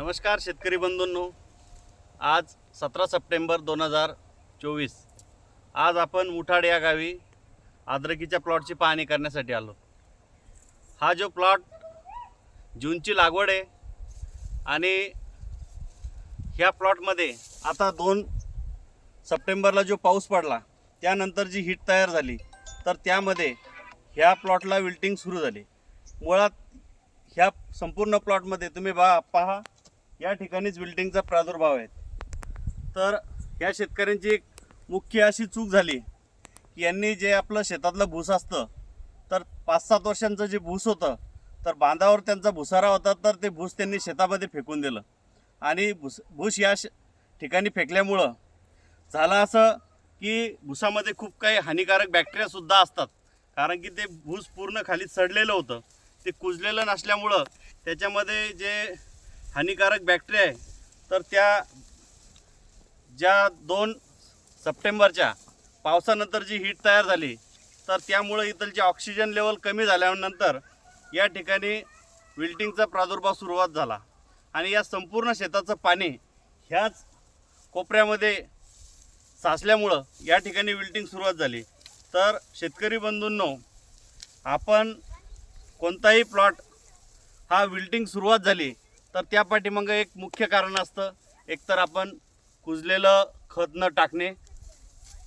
नमस्कार शेतकरी बंधूंनो. आज सतरा सप्टेंबर दोन हजार चोवीस. आज आपण मुठाड या गावी अद्रकीच्या प्लॉटची पाहणी करण्यासाठी आलो. हा जो प्लॉट जूनची लागवड आहे आणि ह्या प्लॉटमध्ये आता दोन सप्टेंबरला जो पाऊस पडला त्यानंतर जी हीट तयार झाली तर त्यामध्ये ह्या प्लॉटला विल्टिंग सुरू झाली. मुळात ह्या संपूर्ण प्लॉटमध्ये तुम्ही बा पहा या ठिकाणीच विल्टिंगचा प्रादुर्भाव आहे. तर या शेतकऱ्यांची एक मुख्य अशी चूक झाली की यांनी जे आपलं शेतातलं भूस असतं तर पाच सात वर्षांचं जे भूस होतं तर बांधावर त्यांचा भुसारा होता तर ते भूस त्यांनी शेतामध्ये फेकून दिलं. आणि भूस भूस या श ठिकाणी फेकल्यामुळं झालं असं की भुसामध्ये खूप काही हानिकारक बॅक्टेरियासुद्धा असतात. कारण की ते भूस पूर्ण खाली चढलेलं होतं. ते कुजलेलं नसल्यामुळं त्याच्यामध्ये जे हानिकारक बॅक्टेरिया आहे. तर त्या ज्या दोन सप्टेंबरच्या पावसानंतर जी हीट तयार झाली तर त्यामुळं इथलची ऑक्सिजन लेवल कमी झाल्यानंतर या ठिकाणी विल्टिंगचा प्रादुर्भाव सुरुवात झाला. आणि या संपूर्ण शेताचं पाणी ह्याच कोपऱ्यामध्ये साचल्यामुळं या ठिकाणी विल्टिंग सुरुवात झाली. तर शेतकरी बंधूंनो आपण कोणताही प्लॉट हा विल्टिंग सुरुवात झाली तर त्या मग एक मुख्य कारण असतं. एकतर आपण कुजलेलं खत न टाकणे.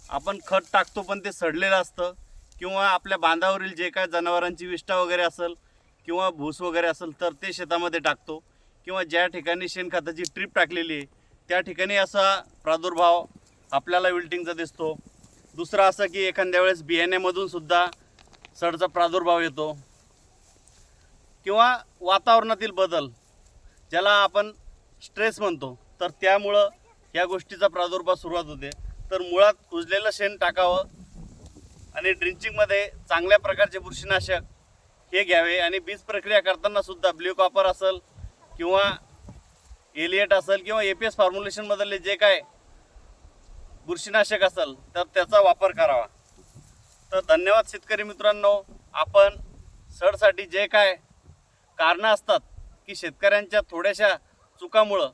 आपण खत टाकतो पण ते सडलेलं असतं. किंवा आपल्या बांधावरील जे काय जनावरांची विष्ठा वगैरे असेल किंवा भूस वगैरे असेल तर ते शेतामध्ये टाकतो. किंवा ज्या ठिकाणी शेणखताची ट्रीप टाकलेली आहे त्या ठिकाणी असा प्रादुर्भाव आपल्याला विल्टिंगचा दिसतो. दुसरं असं की एखाद्या वेळेस बियाण्यामधून सुद्धा सडचा प्रादुर्भाव येतो. किंवा वातावरणातील बदल. ज्याला आपण स्ट्रेस म्हणतो तर त्यामुळं या गोष्टीचा प्रादुर्भाव सुरुवात होते. तर मुळात कुजलेलं शेण टाकावं आणि ड्रिंचिंगमध्ये चांगल्या प्रकारचे बुरशीनाशक हे घ्यावे. आणि बीज प्रक्रिया करताना सुद्धा ब्ल्यू कॉपर असेल किंवा एलिएट असेल किंवा ए पी एस फॉर्म्युलेशनमधले जे काय बुरशीनाशक असेल तर त्याचा वापर करावा. तर धन्यवाद शेतकरी मित्रांनो. आपण सडसाठी जे काय कारणं असतात की शेतकऱ्यांच्या थोड्याशा चुकामुळं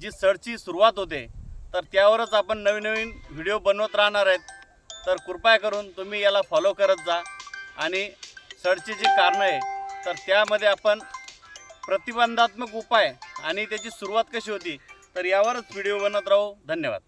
जी सडची सुरुवात होते तर त्यावरच आपण नवीन नवीन व्हिडिओ बनवत राहणार आहेत. तर कृपया करून तुम्ही याला फॉलो करत जा. आणि सडची जी कारणं आहे तर त्यामध्ये आपण प्रतिबंधात्मक उपाय आणि त्याची सुरुवात कशी होती तर यावरच व्हिडिओ बनत राहू. धन्यवाद.